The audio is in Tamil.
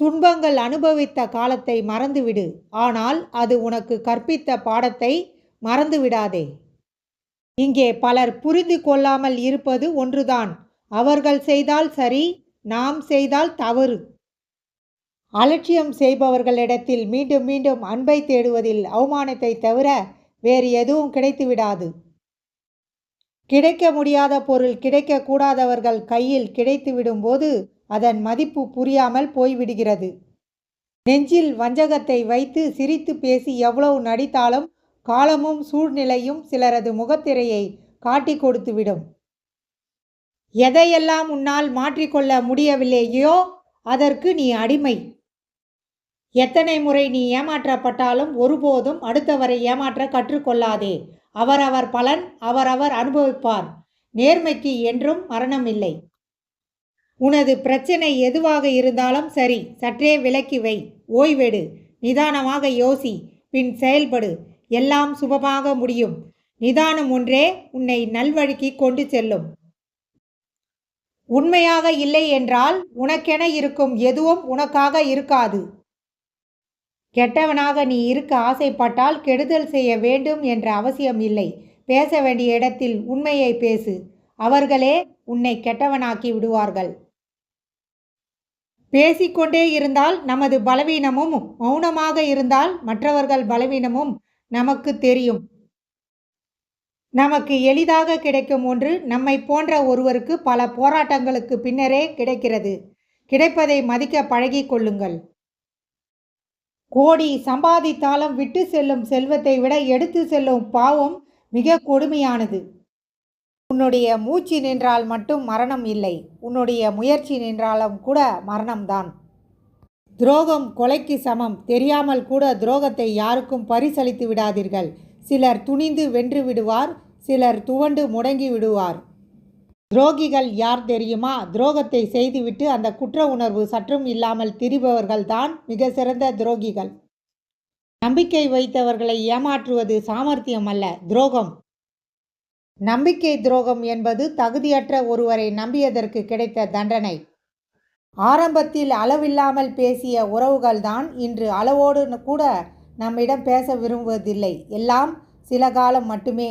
துன்பங்கள் அனுபவித்த காலத்தை மறந்துவிடு. ஆனால் அது உனக்கு கற்பித்த பாடத்தை மறந்துவிடாதே. இங்கே பலர் புரிந்து கொள்ளாமல் இருப்பது ஒன்றுதான். அவர்கள் செய்தால் சரி நாம் செய்தால் தவறு. அலட்சியம் செய்பவர்களிடத்தில் மீண்டும் மீண்டும் அன்பை தேடுவதில் அவமானத்தை தவிர வேறு எதுவும் கிடைத்து விடாது கிடைக்க முடியாத பொருள் கிடைக்கக்கூடாதவர்கள் கையில் கிடைத்து விடும்போது அதன் மதிப்பு புரியாமல் போய்விடுகிறது. நெஞ்சில் வஞ்சகத்தை வைத்து சிரித்து பேசி எவ்வளவு நடித்தாலும் காலமும் சூழ்நிலையும் சிலரது முகத்திரையை காட்டி கொடுத்துவிடும். எதையெல்லாம் உன்னால் மாற்றிக்கொள்ள முடியவில்லையோ அதற்கு நீ அடிமை. எத்தனை முறை நீ ஏமாற்றப்பட்டாலும் ஒருபோதும் அடுத்தவரை ஏமாற்ற கற்றுக்கொள்ளாதே அவரவர் பலன் அவரவர் அனுபவிப்பார். நேர்மைக்கு என்றும் மரணம் இல்லை உனது பிரச்சனை எதுவாக இருந்தாலும் சரி சற்றே விலக்கி வை. ஓய்வெடு. நிதானமாக யோசி. பின் செயல்படு. எல்லாம் சுபமாக முடியும். நிதானம் ஒன்றே உன்னை நல்வழிக்கு கொண்டு செல்லும். உண்மையாக இல்லை என்றால் உனக்கென இருக்கும் எதுவும் உனக்காக இருக்காது. கெட்டவனாக நீ இருக்க ஆசைப்பட்டால் கெடுதல் செய்ய வேண்டும் என்ற அவசியம் இல்லை. பேச வேண்டிய இடத்தில் உண்மையை பேசு. அவர்களே உன்னை கெட்டவனாக்கி விடுவார்கள். பேசிக்கொண்டே இருந்தால் நமது பலவீனமும் மௌனமாக இருந்தால் மற்றவர்கள் பலவீனமும் நமக்கு தெரியும். நமக்கு எளிதாக கிடைக்கும் ஒன்று நம்மை போன்ற ஒருவருக்கு பல போராட்டங்களுக்கு பின்னரே கிடைக்கிறது. கிடைப்பதை மதிக்க பழகிக் கொள்ளுங்கள். கோடி சம்பாதித்தாலும் விட்டு செல்லும் செல்வத்தை விட எடுத்து செல்லும் பாவம் மிக கொடுமையானது. உன்னுடைய மூச்சு நின்றால் மட்டும் மரணம் இல்லை. உன்னுடைய முயற்சி நின்றாலும் கூட மரணம்தான். துரோகம் கொலைக்கு சமம். தெரியாமல் கூட துரோகத்தை யாருக்கும் பரிசளித்து விடாதீர்கள். சிலர் துணிந்து வென்று விடுவார் சிலர் துவண்டு முடங்கி விடுவார். துரோகிகள் யார் தெரியுமா? துரோகத்தை செய்துவிட்டு அந்த குற்ற உணர்வு சற்றும் இல்லாமல் திரிபவர்கள்தான் மிக சிறந்த துரோகிகள். நம்பிக்கை வைத்தவர்களை ஏமாற்றுவது சாமர்த்தியம் அல்ல துரோகம். நம்பிக்கை துரோகம் என்பது தகுதியற்ற ஒருவரை நம்பியதற்கு கிடைத்த தண்டனை. ஆரம்பத்தில் அளவில்லாமல் பேசிய உறவுகள்தான் இன்று அளவோடு கூட நம்மிடம் பேச விரும்புவதில்லை. எல்லாம் சில காலம் மட்டுமே